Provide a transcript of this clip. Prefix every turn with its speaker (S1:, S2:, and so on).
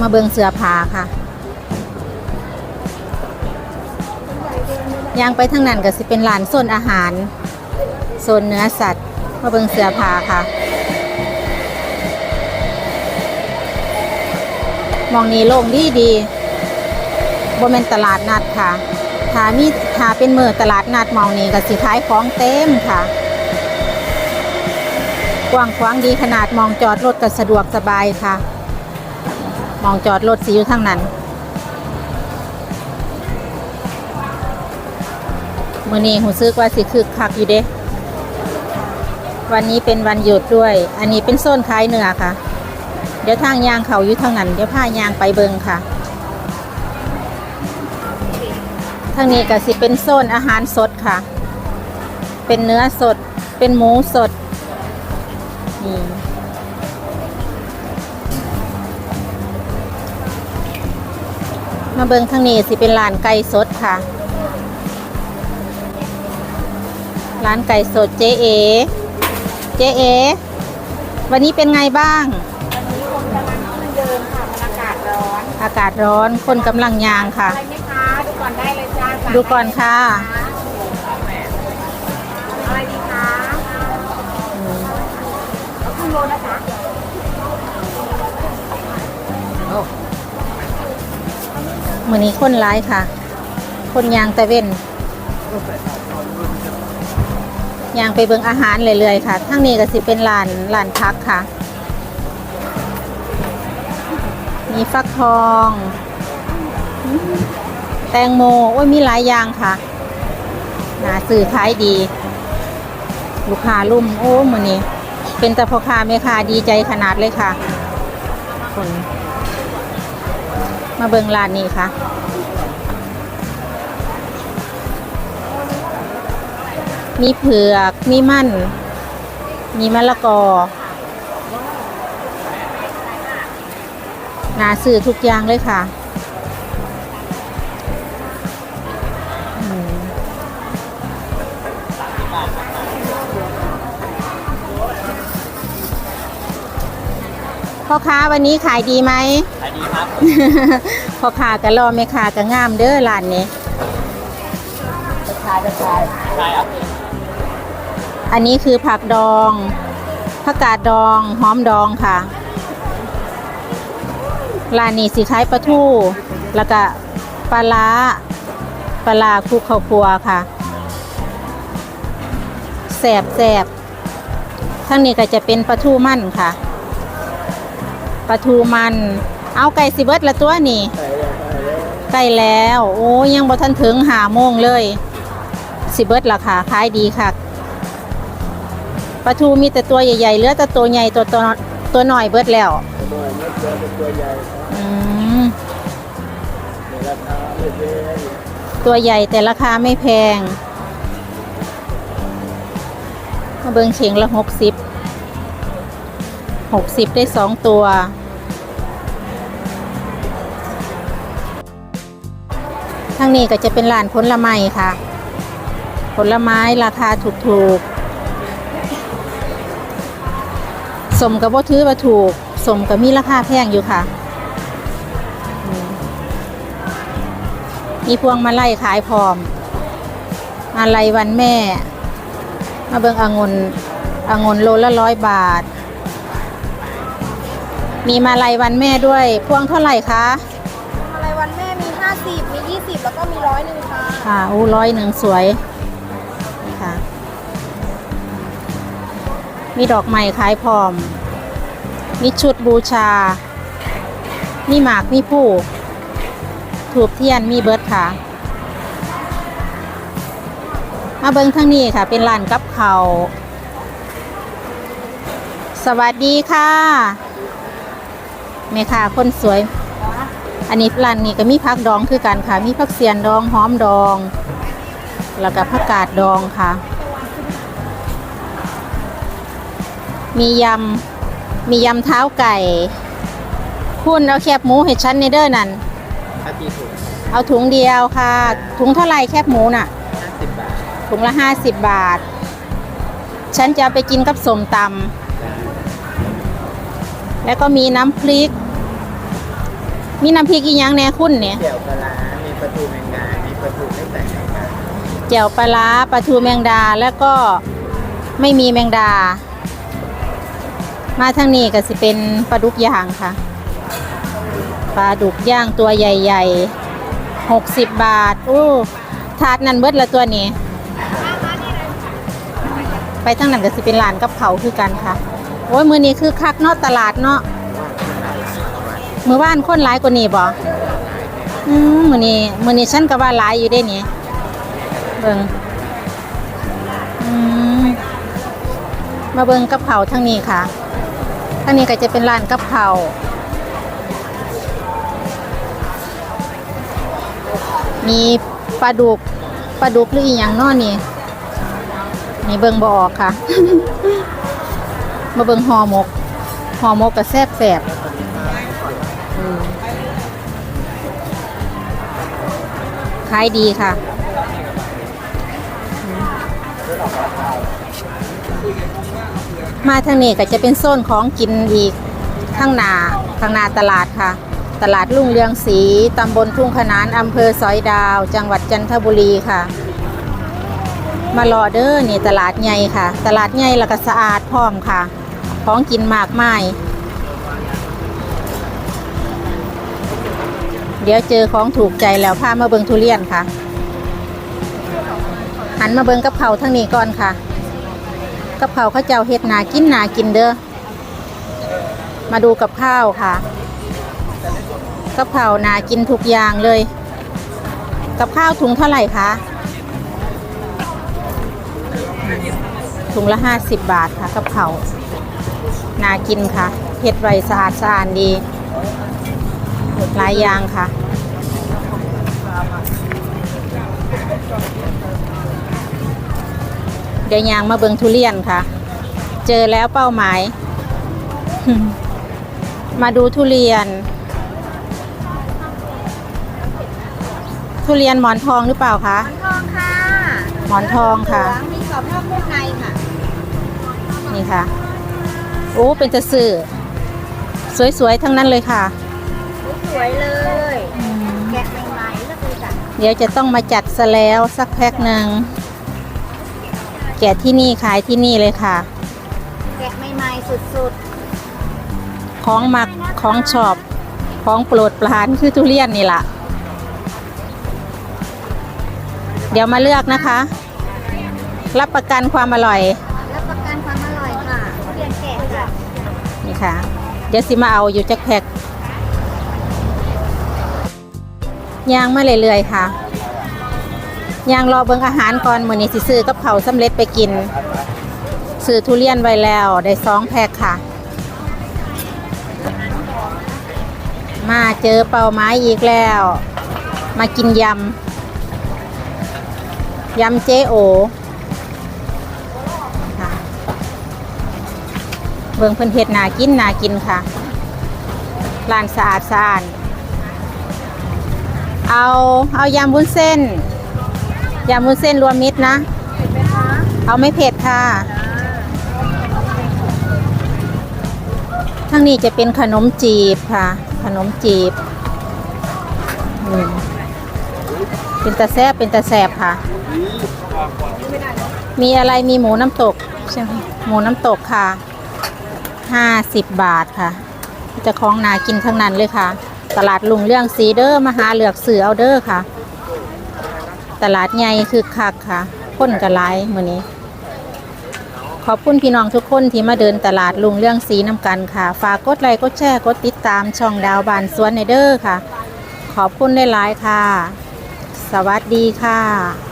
S1: มาเบิงเสือผาค่ะย่างไปทางนั้นก็สิเป็นร้านโซนอาหารโซนเนื้อสัตว์ มาเบิงเสือผาค่ะมองนี้โล่งดีดีบ่แม่นตลาดนัดค่ะถ้ามีถ้าเป็นมือตลาดนัดมองนี้ก็สิขายของเต็มค่ะ กว้างขวางดีขนาดมองจอดรถก็สะดวกสบายค่ะ องจอดรถสิอยู่ทางนั้นมื่อนี้หูซึกว่าสิคึกคักอยู่เด้ วันนี้เป็นวันหยุดด้วย อันนี้เป็นโซนขายเนื้อค่ะ เดี๋ยวทางยางเขาอยู่ทางนั้น เดี๋ยวพายางไปเบิงค่ะ ทางนี้ก็สิเป็นโซนอาหารสดค่ะ เป็นเนื้อสด เป็นหมูสด นี่ มาเบิงทางนี้สิเป็นร้านไก่สดค่ะ ร้านไก่สดเจเอ เจเอ วันนี้เป็นไงบ้าง
S2: เดินค่ะมันอากาศร้อน
S1: อากาศร้อน คนกำลังยางค่ะ
S2: อะไรไหมคะ ดูก่อนได้เลยจ้าสั่ง
S1: ดูก่อนค่ะ
S2: อะไรดีคะเอาครึ่งโลนะคะ
S1: มือนี้คนร้ายค่ะ คนยางตะเวนยางไปเบิงอาหารเรื่อยๆค่ะทั้งนี้ก็สิเป็นร้านร้านพักค่ะ มีฟักทอง แตงโมโอ้ยมีหลายอย่างค่ะหนาสื่อขายดี ลูกค้ารุ่มโอ้มือนี้ เป็นแต่พ่อค้าแม่ค้าดีใจขนาดเลยค่ะ คน มาเบิงร้านนี้ค่ะ มีเผือก มีมัน มีมะละกอ นาซื้อทุกอย่างเลยค่ะ พ่อค้าวันนี้ขายดีไหม
S3: ขายดีครับ
S1: พ่อค้าก็รอแม่ค้าก็งามเด้อร้านนี้
S3: ชายจะชายชายครับ
S1: อันนี้คือผักดองผักกาดดองหอมดองค่ะร้านนี้สิขายปลาทูแล้วก็ปลาล้าปลาร้าคลุกข้าวคั่วค่ะแสบแสบทั้งนี้ก็จะเป็นปลาทูมันค่ะ ปลาทูมัน เอาไก่สิเบิดละตัวนี่ใกล้แล้ว โอ้ยังบ่ทันถึงหาโมงเลย สิเบิดละค่ะขายดีค่ะปลาทูมีแต่ตัวใหญ่ๆเหลือแต่ตัวใหญ่ตัวตัวตัวหน่อยเบิดแล้ว
S3: ตัวใหญ่แต่
S1: ราคาไม่แพงมาเบิงเข่งละหกสิบหกสิบได้สองตัว ทางนี้ก็จะเป็นร้านผลไม้ค่ะ ผลไม้ราคาถูกๆสมกับว่าถือว่าถูกสมกับมีราคาแพงอยู่ค่ะ มีพวงมาไล่ขายพร้อมมาลัยวันแม่ มาเบิงองุ่นองุ่นโลละร้อยบาท มีมาลัยวันแม่ด้วย พวงเท่าไหร่คะ
S2: 10 มี 20 แล้วก็มีร้อยหนึ่งค่ะ
S1: ค่ะอู้ร้อยหนึ่งสวยค่ะ มีดอกไม้ขายพรอม มีชุดบูชา มีหมาก มีผู้ถูกเทียน มีเบิร์ดค่ะ มาเบิ้งทั้งนี้ค่ะ เป็นร้านกับเขาสวัสดีค่ะแม่ค่ะคนสวย อันนี้ร้านนี้ก็มีผักดองคือกันค่ะ มีผักเสียนดองหอมดอง แล้วก็ผักกาดดองค่ะ มียำ มียำเท้าไก่ คุณเอาแคบหมูให้ฉันในเด้อนั่น
S3: ถ้าตีถูก
S1: เอาถุงเดียวค่ะ ถุงเท่าไหร่แคบหมูน่ะ
S3: 50บาท
S1: ถุงละห้าสิบบาท ฉันจะเอาไปกินกับสมตำแล้วก็มีน้ำพริก มีน้ำพริกอีหยังแหน่คุณเนี่ย
S3: เดี่ยวปลาร้ามีปลาทูแมงดา มีปลาทูไม่ใส่แมงดา
S1: แจ่วปลาร้าปลาทูแมงดาแล้วก็ไม่มีแมงดา มาทางนี้ก็สิเป็นปลาดุกย่างค่ะปลาดุกย่างตัวใหญ่ๆหกสิบบาทอู้ถาดนั่นเบิดละตัวนี้ ไปทางนั้นก็สิเป็นร้านกับเขาวคือกันค่ะ โอ้ยมือนี้คือคักเนาะตลาดเนาะ มือบ้านคนหลายกว่านี้บ่อืมมือนี้มือนี้ฉันก็ว่าหลายอยู่ได้นี่เบิ่งอืมมาเบิ่งกับเขาทางนี้ค่ะทางนี้ก็จะเป็นร้านกับเขามีปลาดุกปลาดุกหรืออีหยังนาะนี่นี่เบิ่งบ่ออกค่ะ มาเบิ่งห่อหมกห่อหมกก็แซ่บแสบ ขายดีค่ะ มาทางนี้ก็จะเป็นโซนของกินอีกข้างหน้าข้างหน้าตลาดค่ะ ตลาดลุ่งเรืองศรีตำบลทุ่งขนานอำเภอสอยดาว จังหวัดจันทบุรีค่ะ มารอเด้อนี่ตลาดใหญ่ค่ะ ตลาดใหญ่แล้วก็สะอาดพร้อมค่ะ ของกินมากมาย ดี๋ยวเจอของถูกใจแล้วพามาเบิงทุเรียนค่ะ หันมาเบิงกับเขาทั้งนี้ก่อนค่ะกับเขาวเขาเจ้าเฮ็ดนากินนากินเด้อมาดูกับข้าวค่ะกับข้าวนากินทุกอย่างเลย กับข้าวถุงเท่าไหร่คะถุงละห้าสิบบาทค่ะกับเขานากินค่ะเฮ็ดไวสะอาดสะอาดดี หลายอย่างค่ะ เดี๋ยวยางมาเบิงทุเรียนค่ะ เจอแล้วเป้าหมาย มาดูทุเรียน ทุเรียนหมอนทองหรือเปล่าคะ
S2: ทองค่ะ
S1: หมอนทองค่ะ
S2: เหลืองมีกรอบนอกนุ่มในค่ะ
S1: นี่ค่ะ โอ้ เป็นจะสื่อ สวยๆ ทั้งนั้นเลยค่ะ
S2: สวยเลย แกะใหม่ๆเลือกเลยจ้ะ
S1: เดี๋ยวจะต้องมาจัดซะแล้วสักแพ็คหนึ่งแกะที่นี่ขายที่นี่เลยค่ะ
S2: แกะใหม่ๆสุด
S1: ของมักของชอบของโปรดปรานคือทุเรียนนี่ล่ะ เดี๋ยวมาเลือกนะคะ รับประกันความอร่อย
S2: ๆ รับประกันความอร่อยค่ะทุเรียนแกะค่ะ
S1: นี่ค่ะ เดี๋ยวสิมาเอาอยู่จักแพ็ค ย่างมาเรื่อยๆค่ะย่างรอเบิ่งอาหารก่อนมื้อนี้สิซื้อกับเขาวสำเร็จไปกินซื้อทุเรียนไว้แล้วได้สองแพ็คค่ะ มาเจอเป้าไม้อีกแล้ว มากินยำยำเจโอเบิ่งเพิ่นเฮ็ดนากินนากินค่ะร้านสะอาดสะอาด เอาเอายำวุ้นเส้นยำวุ้นเส้นรวมมิตรนะ
S2: เอา
S1: ไม่เผ็ดค่ะทางนี้จะเป็นขนมจีบค่ะ ขนมจีบ เป็นตะแซบเป็นตะแซบค่ะ มีอะไรมีหมูน้ำตกใช่ไหมหมูน้ำตกค่ะห้าสิบบาทค่ะจะคล้องนากินทั้งนั้นเลยค่ะ ตลาดลุงเรื่องสีเดอร์มาหาเหลือกสื่อเอาเดอร์ค่ะ ตลาดใหญ่คือคักค่ะคนกระไรมือนี้ ขอบคุณพี่น้องทุกคนที่มาเดินตลาดลุงเรื่องสีน้ำกันค่ะ ฝากกดไลค์กดแชร์กดติดตามช่องดาวบานสวนในเดอร์ค่ะ ขอบคุณหลายๆค่ะ สวัสดีค่ะ